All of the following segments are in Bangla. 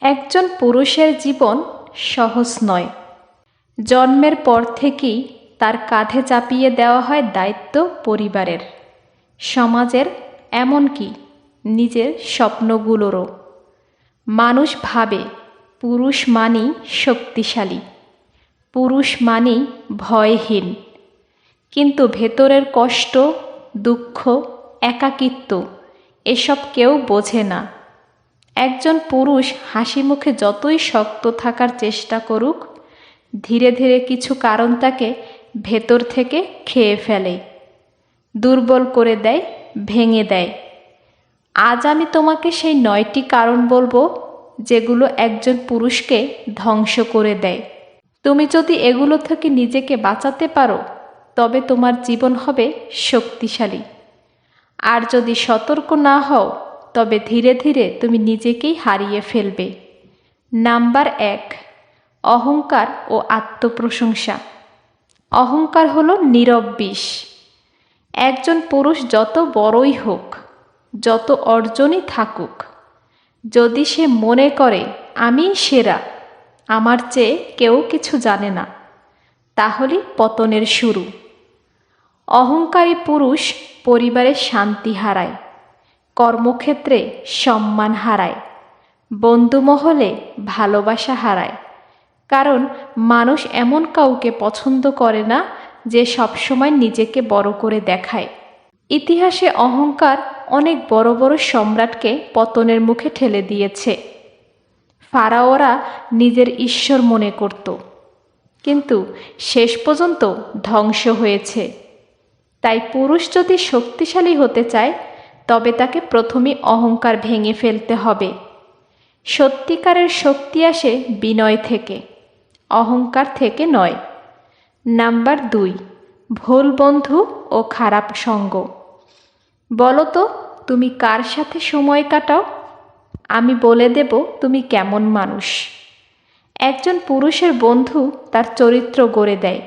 একজন পুরুষের জীবন সহজ নয়। জন্মের পর থেকেই তার কাঁধে চাপিয়ে দেওয়া হয় দায়িত্ব পরিবারের। সমাজের এমনকি নিজের স্বপ্নগুলোরও। মানুষ ভাবে, পুরুষ মানেই শক্তিশালী। পুরুষ মানেই ভয়হীন। কিন্তু ভেতরের কষ্ট, দুঃখ, একাকিত্ব, এসব কেউ বোঝে না। একজন পুরুষ হাসি মুখে যতই শক্ত থাকার চেষ্টা করুক, ধীরে ধীরে কিছু কারণ তাকে ভেতর থেকে খেয়ে ফেলে, দুর্বল করে দেয়, ভেঙে দেয়। আজ আমি তোমাকে সেই নয়টি কারণ বলব, যেগুলো একজন পুরুষকে ধ্বংস করে দেয়। তুমি যদি এগুলো থেকে নিজেকে বাঁচাতে পারো, তবে তোমার জীবন হবে শক্তিশালী। আর যদি সতর্ক না হও তবে ধীরে ধীরে তুমি নিজেকেই হারিয়ে ফেলবে। নাম্বার এক, অহংকার ও আত্মপ্রশংসা। অহংকার হলো নীরব বিষ। একজন পুরুষ যত বড়ই হোক, যত অর্জনই থাকুক, যদি সে মনে করে আমি সেরা, আমার চেয়ে কেউ কিছু জানে না, তাহলে পতনের শুরু। অহংকারী পুরুষ পরিবারের শান্তি হারায়। কর্মক্ষেত্রে সম্মান হারায়, বন্ধুমহলে ভালোবাসা হারায়। কারণ মানুষ এমন কাউকে পছন্দ করে না যে সবসময় নিজেকে বড় করে দেখায়। ইতিহাসে অহংকার অনেক বড় বড় সম্রাটকে পতনের মুখে ঠেলে দিয়েছে। ফারাওরা নিজের ঈশ্বর মনে করত। কিন্তু শেষ পর্যন্ত ধ্বংস হয়েছে। তাই পুরুষ যদি শক্তিশালী হতে চায় তবে তাকে প্রথমে অহংকার ভেঙে ফেলতে হবে। সত্যিকারের শক্তি আসে বিনয় থেকে, অহংকার থেকে নয়। নাম্বার দুই, ভুল বন্ধু ও খারাপ সঙ্গ। বলো তো তুমি কার সাথে সময় কাটাও? আমি বলে দেব তুমি কেমন মানুষ। একজন পুরুষের বন্ধু তার চরিত্র গড়ে দেয়।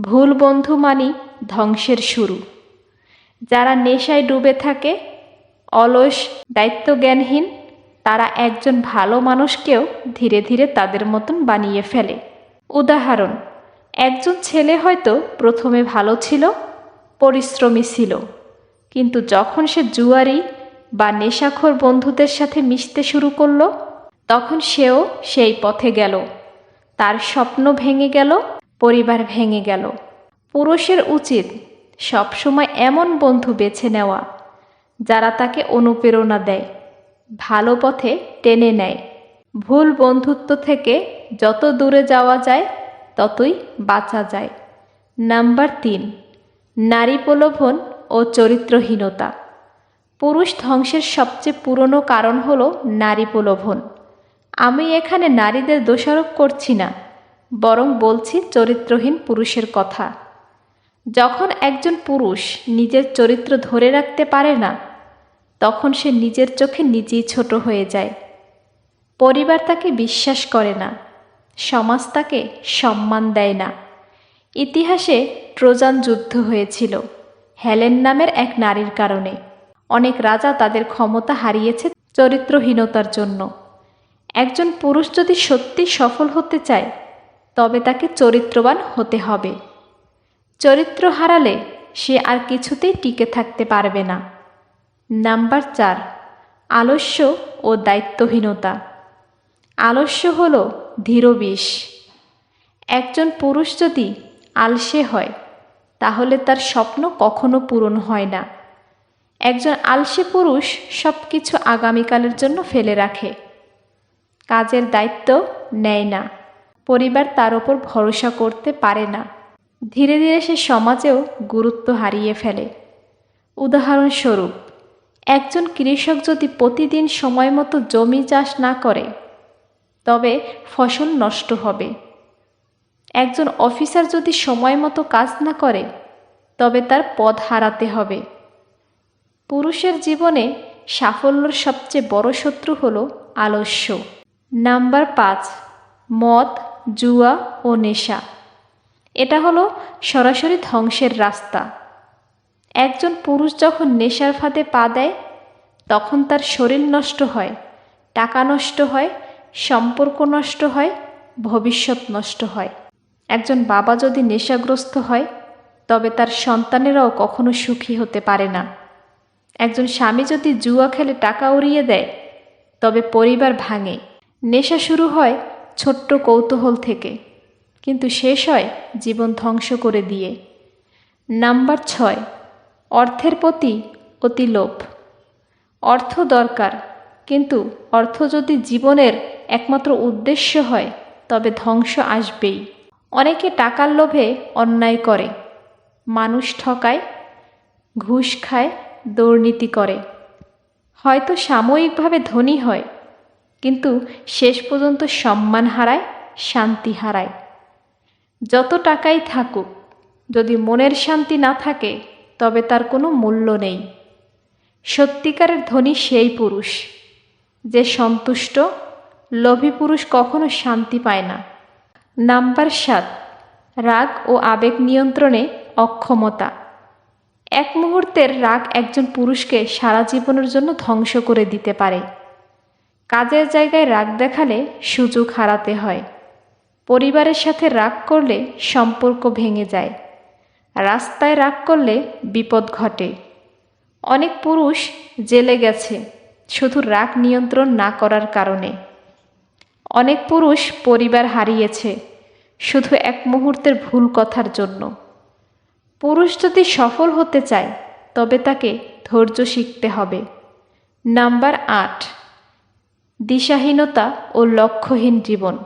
ভুল বন্ধু মানি ধ্বংসের শুরু। যারা নেশায় ডুবে থাকে, অলস, দায়িত্বজ্ঞানহীন, তারা একজন ভালো মানুষকেও ধীরে ধীরে তাদের মতন বানিয়ে ফেলে। উদাহরণ, একজন ছেলে হয়তো প্রথমে ভালো ছিল, পরিশ্রমী ছিল, কিন্তু যখন সে জুয়ারি বা নেশাখোর বন্ধুদের সাথে মিশতে শুরু করল, তখন সেও সেই পথে গেল। তার স্বপ্ন ভেঙে গেল, পরিবার ভেঙে গেল। পুরুষের উচিত সবসময় এমন বন্ধু বেছে নেওয়া, যারা তাকে অনুপ্রেরণা দেয়, ভালো পথে টেনে নেয়। ভুল বন্ধুত্ব থেকে যত দূরে যাওয়া যায়, ততই বাঁচা যায়। নাম্বার তিন, নারী প্রলোভন ও চরিত্রহীনতা। পুরুষ ধ্বংসের সবচেয়ে পুরনো কারণ হল নারী প্রলোভন। আমি এখানে নারীদের দোষারোপ করছি না, বরং বলছি চরিত্রহীন পুরুষের কথা। যখন একজন পুরুষ নিজের চরিত্র ধরে রাখতে পারে না, তখন সে নিজের চোখে নিজেই ছোট হয়ে যায়। পরিবার তাকে বিশ্বাস করে না, সমাজ তাকে সম্মান দেয় না। ইতিহাসে ট্রোজান যুদ্ধ হয়েছিল, হেলেন নামের এক নারীর কারণে। অনেক রাজা তাদের ক্ষমতা হারিয়েছে চরিত্রহীনতার জন্য। একজন পুরুষ যদি সত্যি সফল হতে চায়, তবে তাকে চরিত্রবান হতে হবে। চরিত্র হারালে সে আর কিছুতেই টিকে থাকতে পারবে না। নাম্বার চার, আলস্য ও দায়িত্বহীনতা। আলস্য হল ধীরবিষ একজন পুরুষ যদি আলসে হয়, তাহলে তার স্বপ্ন কখনো পূরণ হয় না। একজন আলসে পুরুষ সব কিছু আগামীকালের জন্য ফেলে রাখে। কাজের দায়িত্ব নেয় না। পরিবার তার ওপর ভরসা করতে পারে না। ধীরে ধীরে সে সমাজেও গুরুত্ব হারিয়ে ফেলে। উদাহরণস্বরূপ, একজন কৃষক যদি প্রতিদিন সময় মতো জমি চাষ না করে, তবে ফসল নষ্ট হবে। একজন অফিসার যদি সময় মতো কাজ না করে, তবে তার পদ হারাতে হবে। পুরুষের জীবনে সাফল্যর সবচেয়ে বড় শত্রু হল আলস্য। নাম্বার পাঁচ, মদ, জুয়া ও নেশা। এটা হলো সরাসরি ধ্বংসের রাস্তা। একজন পুরুষ যখন নেশার ফাঁদে পা দেয়, তখন তার শরীর নষ্ট হয়, টাকা নষ্ট হয়, সম্পর্ক নষ্ট হয়, ভবিষ্যৎ নষ্ট হয়। একজন বাবা যদি নেশাগ্রস্ত হয়, তবে তার সন্তানেরাও কখনো সুখী হতে পারে না। একজন স্বামী যদি জুয়া খেলে টাকা উড়িয়ে দেয়, তবে পরিবার ভাঙে। নেশা শুরু হয় ছোট্ট কৌতূহল থেকে। কিন্তু শেষ হয় জীবন ধ্বংস করে দিয়ে। নাম্বার ছয়, অর্থের প্রতি অতি লোভ। অর্থ দরকার, কিন্তু অর্থ যদি জীবনের একমাত্র উদ্দেশ্য হয়, তবে ধ্বংস আসবেই। অনেকে টাকার লোভে অন্যায় করে। মানুষ ঠকায়, ঘুষ খায়, দুর্নীতি করে। হয়তো সাময়িকভাবে ধনী হয়, কিন্তু শেষ পর্যন্ত সম্মান হারায়, শান্তি হারায়। যত টাকাই থাকুক, যদি মনের শান্তি না থাকে, তবে তার কোনো মূল্য নেই। সত্যিকারের ধনী সেই পুরুষ, যে সন্তুষ্ট, লোভী পুরুষ কখনো শান্তি পায় না। নাম্বার সাত, রাগ ও আবেগ নিয়ন্ত্রণে অক্ষমতা। এক মুহূর্তের রাগ একজন পুরুষকে সারা জীবনের জন্য ধ্বংস করে দিতে পারে। কাজের জায়গায় রাগ দেখালে সুযোগ হারাতে হয়। পরিবারের সাথে রাগ করলে সম্পর্ক ভেঙে যায়। রাস্তায় রাগ করলে বিপদ ঘটে। অনেক পুরুষ জেলে গেছে, শুধু রাগ নিয়ন্ত্রণ না করার কারণে। অনেক পুরুষ পরিবার হারিয়েছে, শুধু এক মুহূর্তের ভুল কথার জন্য। পুরুষ যদি সফল হতে চায়, তবে তাকে ধৈর্য শিখতে হবে। নাম্বার আট, দিশাহীনতা ও লক্ষ্যহীন জীবন।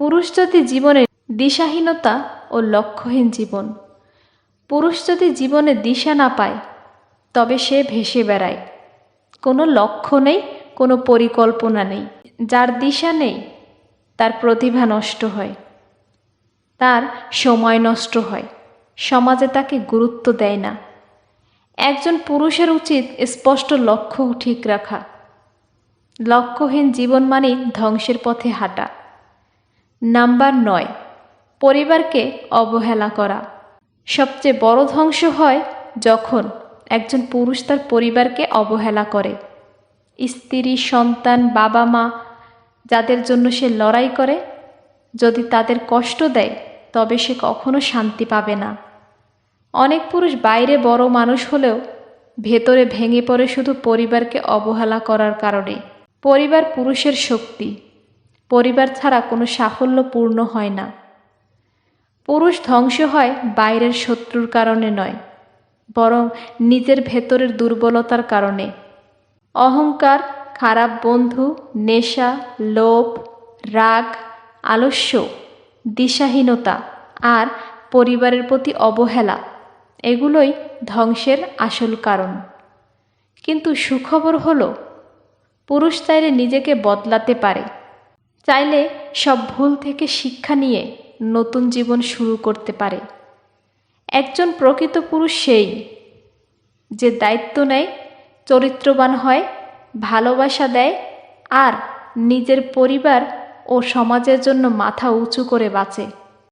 পুরুষ যদি জীবনে দিশাহীনতা ও লক্ষ্যহীন জীবন, পুরুষ যদি জীবনে দিশা না পায়, তবে সে ভেসে বেড়ায়। কোনো লক্ষ্য নেই, কোনো পরিকল্পনা নেই। যার দিশা নেই, তার প্রতিভা নষ্ট হয়। তার সময় নষ্ট হয়। সমাজে তাকে গুরুত্ব দেয় না। একজন পুরুষের উচিত স্পষ্ট লক্ষ্য ঠিক রাখা। লক্ষ্যহীন জীবন মানেই ধ্বংসের পথে হাঁটা। নাম্বার নয়, পরিবারকে অবহেলা করা। সবচেয়ে বড় ধ্বংস হয় যখন একজন পুরুষ তার পরিবারকে অবহেলা করে। স্ত্রী, সন্তান বাবা মা যাদের জন্য সে লড়াই করে, যদি তাদের কষ্ট দেয়, তবে সে কখনো শান্তি পাবে না। অনেক পুরুষ বাইরে বড় মানুষ হলেও ভেতরে ভেঙে পড়ে শুধু পরিবারকে অবহেলা করার কারণে। পরিবার পুরুষের শক্তি। পরিবার ছাড়া কোনো সাফল্য পূর্ণ হয় না। পুরুষ ধ্বংস হয় বাইরের শত্রুর কারণে নয়, বরং নিজের ভেতরের দুর্বলতার কারণে। অহংকার, খারাপ বন্ধু, নেশা, লোভ, রাগ, আলস্য, দিশাহীনতা আর পরিবারের প্রতি অবহেলা, এগুলোই ধ্বংসের আসল কারণ। কিন্তু সুখবর হলো, পুরুষ চাইলে নিজেকে বদলাতে পারে। চাইলে সব ভুল থেকে শিক্ষা নিয়ে নতুন জীবন শুরু করতে পারে। একজন প্রকৃত পুরুষ সেই যে দায়িত্ব নেয়, চরিত্রবান হয়, ভালোবাসা দেয় আর নিজের পরিবার ও সমাজের জন্য মাথা উঁচু করে বাঁচে।